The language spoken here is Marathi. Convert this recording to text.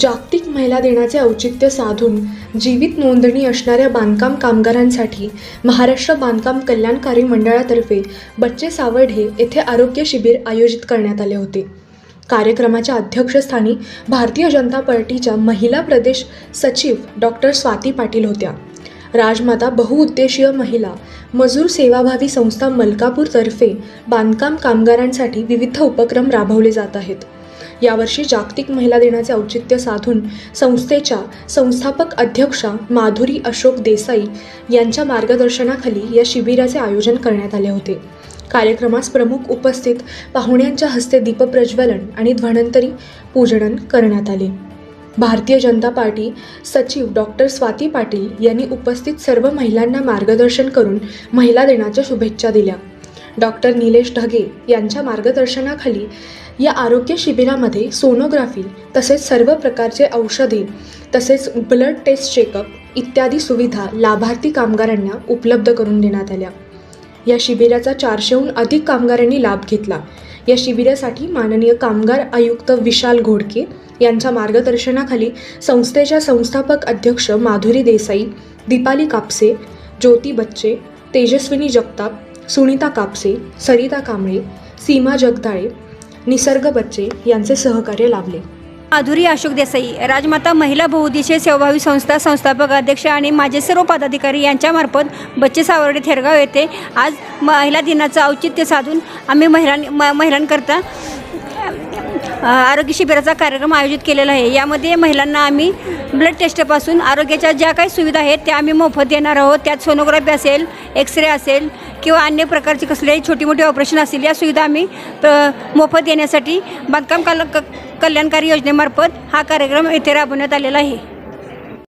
जागतिक महिला दिनाचे औचित्य साधून जीवित नोंदणी असणाऱ्या बांधकाम कामगारांसाठी महाराष्ट्र बांधकाम कल्याणकारी मंडळातर्फे बच्चे सावर्ढे येथे आरोग्य शिबिर आयोजित करण्यात आले होते. कार्यक्रमाच्या अध्यक्षस्थानी भारतीय जनता पार्टीच्या महिला प्रदेश सचिव डॉक्टर स्वाती पाटील होत्या. राजमाता बहुउद्देशीय महिला मजूर सेवाभावी संस्था मलकापूरतर्फे बांधकाम कामगारांसाठी विविध उपक्रम राबवले जात आहेत. यावर्षी जागतिक महिला दिनाचे औचित्य साधून संस्थेच्या संस्थापक अध्यक्षा माधुरी अशोक देसाई यांच्या मार्गदर्शनाखाली या शिबिराचे आयोजन करण्यात आले होते. कार्यक्रमास प्रमुख उपस्थित पाहुण्यांच्या हस्ते दीपप्रज्वलन आणि ध्वनंतरी पूजन करण्यात आले. भारतीय जनता पार्टी सचिव डॉक्टर स्वाती पाटील यांनी उपस्थित सर्व महिलांना मार्गदर्शन करून महिला दिनाच्या शुभेच्छा दिल्या. डॉक्टर निलेश ढगे यांच्या मार्गदर्शनाखाली या आरोग्य शिबिरामध्ये सोनोग्राफी तसेच सर्व प्रकारचे औषधे तसेच ब्लड टेस्ट चेकअप इत्यादी सुविधा लाभार्थी कामगारांना उपलब्ध करून देण्यात आल्या. या शिबिराचा चारशेहून अधिक कामगारांनी लाभ घेतला. या शिबिरासाठी माननीय कामगार आयुक्त विशाल घोडके यांच्या मार्गदर्शनाखाली संस्थेच्या संस्थापक अध्यक्ष माधुरी देसाई दीपाली कापसे ज्योती बच्चे तेजस्विनी जगताप सुनीता कापसे सरिता कांबळे सीमा जगदाळे निसर्ग बच्चे यांचे सहकार्य लाभले. माधुरी अशोक देसाई राजमाता महिला बहुउद्देशीय सेवाभावी संस्था संस्थापक अध्यक्ष आणि माझे सर्व पदाधिकारी यांच्यामार्फत बच्चे सावर्डे थेरगाव येथे आज महिला दिनाचं औचित्य साधून आम्ही महिलां म महिलांकरता आरोग्य शिबिराचा कार्यक्रम आयोजित केलेला आहे. यामध्ये महिलांना आम्ही ब्लड टेस्टपासून आरोग्याच्या ज्या काही सुविधा आहेत त्या आम्ही मोफत देणार आहोत. त्यात सोनोग्राफी असेल एक्सरे असेल किंवा अन्य प्रकारची कसलेही छोटी मोठी ऑपरेशन असतील या सुविधा आम्ही मोफत देण्यासाठी बांधकाम कल क- कल्याणकारी योजनेमार्फत हा कार्यक्रम येथे राबवण्यात आलेला आहे.